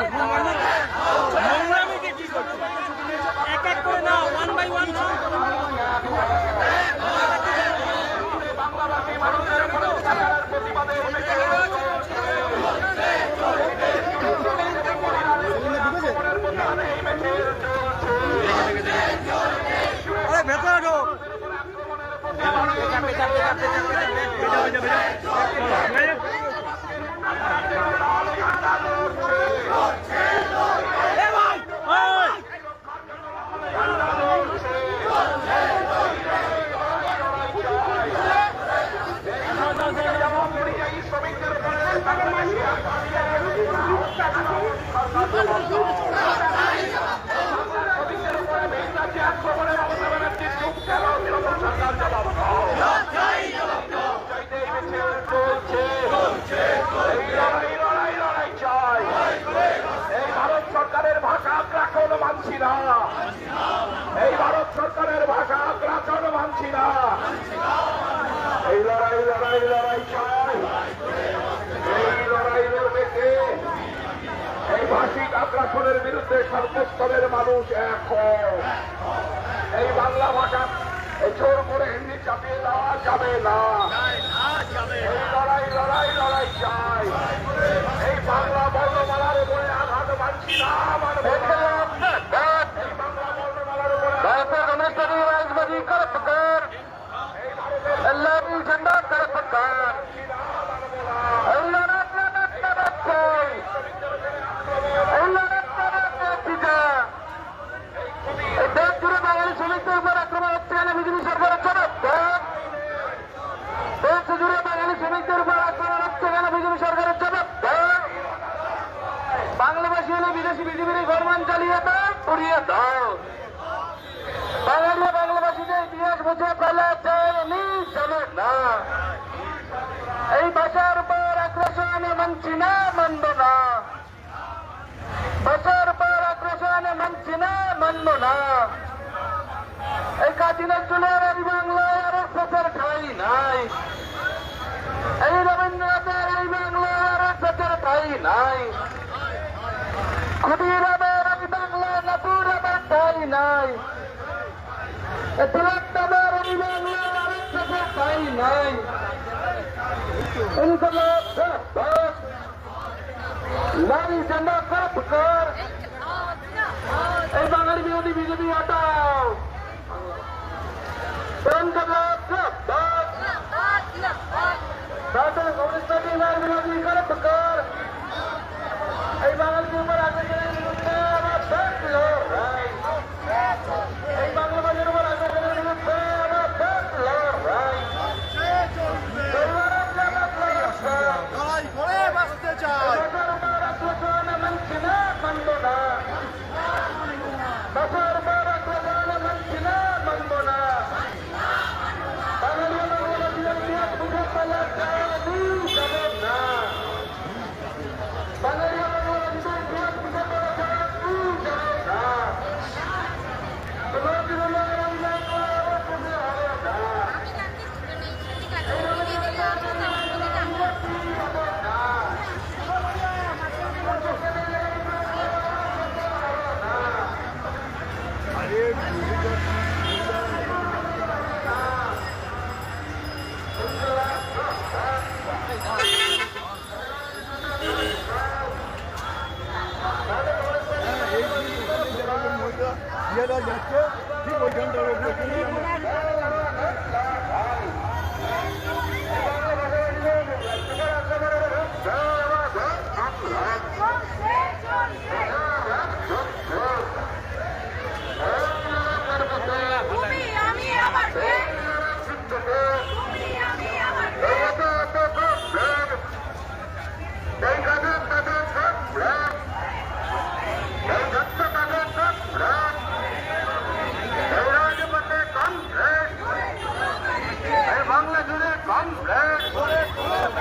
করছ নোংরামিকে কি করছ এক এক করে না বাই ওয়ান ভেতরে ঢোক ওই! এই ভারত সরকারের ভাষা আগ্রাসন মানছি না এই ভারত সরকারের ভাষা আগ্রাসন মানছি না এই লড়াই লড়াই লড়াই চাই এই লড়াই লড়বে কে এই ভাষিক আগ্রাসনের বিরুদ্ধে সর্বস্তরের মানুষ এক। এই বাংলা ভাষা এই জোর করে হিন্দি চাপিয়ে দেওয়া যাবে না এই লড়াই লড়াই লড়াই চাই ইতিহাস বুঝে ফেলা যায়নি চলে না। এই ভাষার উপর আগ্রাসন মানছি না, মানব না। ভাষার উপর আগ্রাসন মানছি না, মানব না। এই কাজী নজরুলের এই বাংলায় আর প্রচার ঠাই নাই। এই রবীন্দ্রনাথের এই বাংলায় আর প্রচার ঠাই নাই। ক্ষুদিরামের এই বাংলায় নাতুর আবার ঠাই নাই। ঠাই নাই নারী ঝান্ডা কাপ কর এই বাঙালি বিরোধী বিজেপি হটাও কমিউনিস্ট পার্টি বিরোধী কাপ কর এই বাঙালির Yeah.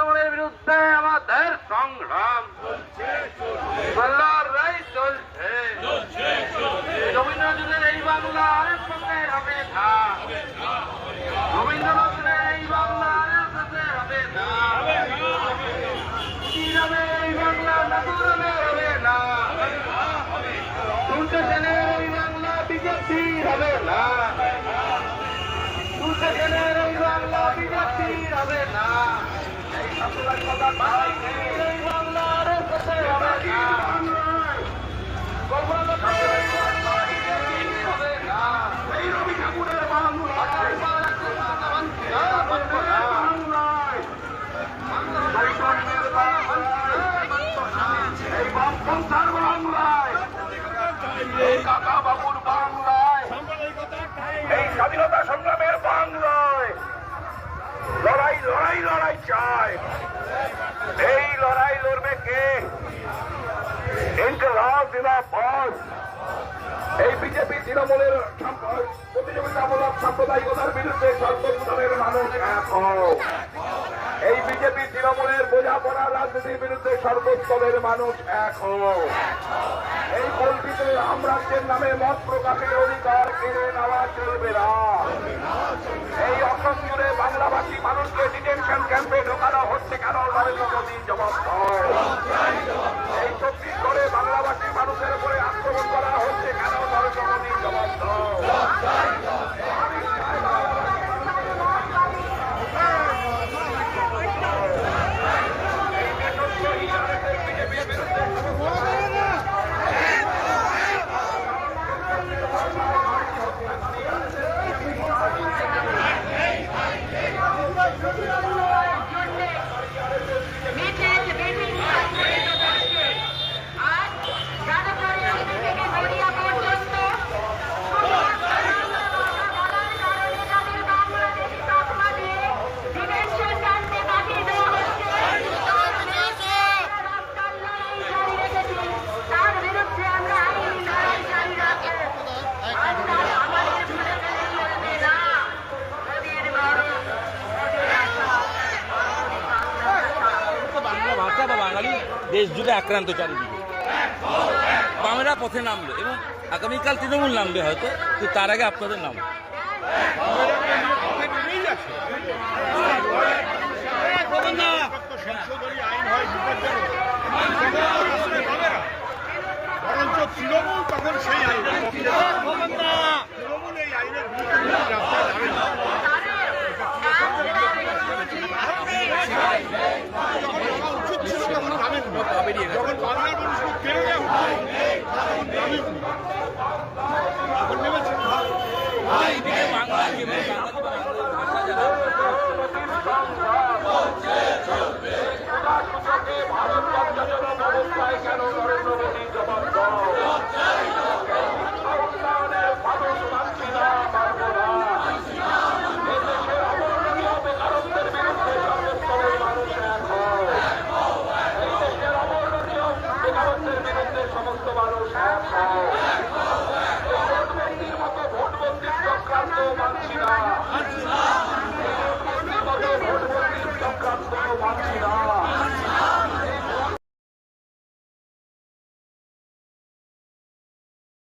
আক্রমণের বিরুদ্ধে আমাদের সংগ্রাম। রবীন্দ্রনাথের এই বাংলা আরেক পক্ষে হবে না। রবীন্দ্রনাথের এই বাংলা আরেক পক্ষে হবে না। এই বাংলা এই বাংলা বিজেপি হবে এই সাধুরার চাই এই লড়াই লড়বে কে? ইনকলাব জিন্দাবাদ। এই বিজেপি তৃণমূলের প্রতিযোগিতামূলক সাম্প্রদায়িকতার বিরুদ্ধে সর্বস্তরের মানুষ। এই বিজেপি তৃণমূলের বোঝাপড়া রাজনীতির বিরুদ্ধে সর্বস্তরের মানুষ এক। এই কল্পিত রামরাজ্যের নামে মত প্রকাশের অধিকার কেড়ে নেওয়া চলবে না এই অসম জুড়ে বাংলাভাষী মানুষকে ডিটেনশন ক্যাম্পে ঢোকানো হচ্ছে কেন, নরেন্দ্র মোদী জবাব দাও। এই ছত্তিশগড়ে বাংলাভাষী মানুষের উপরে আক্রমণ করা হচ্ছে কেন নরেন্দ্র মোদী জবাব দাও। মিছিল বিভিন্ন দেশকে আজ রাজধানী থেকে গড়িয়া পর্যন্ত বলার কারণে তাদের বাংলাদেশি তকমাকে ডিটেনশন ক্যাম্পে পাঠিয়ে দেওয়া হচ্ছে রাস্তার লড়াই জারি রেখেছি তার বিরুদ্ধে আমরা আইনি লড়াই জারি রাখব আজ তারা আমাদের ভুলে গেলে চলবে না মোদীর ভারত মোদীর আশা বাংলা ভাষা বা বাঙালি দেশ জুড়ে আক্রান্ত চারিদিকে। বামেরা পথে নামবে এবং আগামীকাল তৃণমূল নামবে হয়তো তো তার আগে আপনাদের নাম। Tchau, tchau.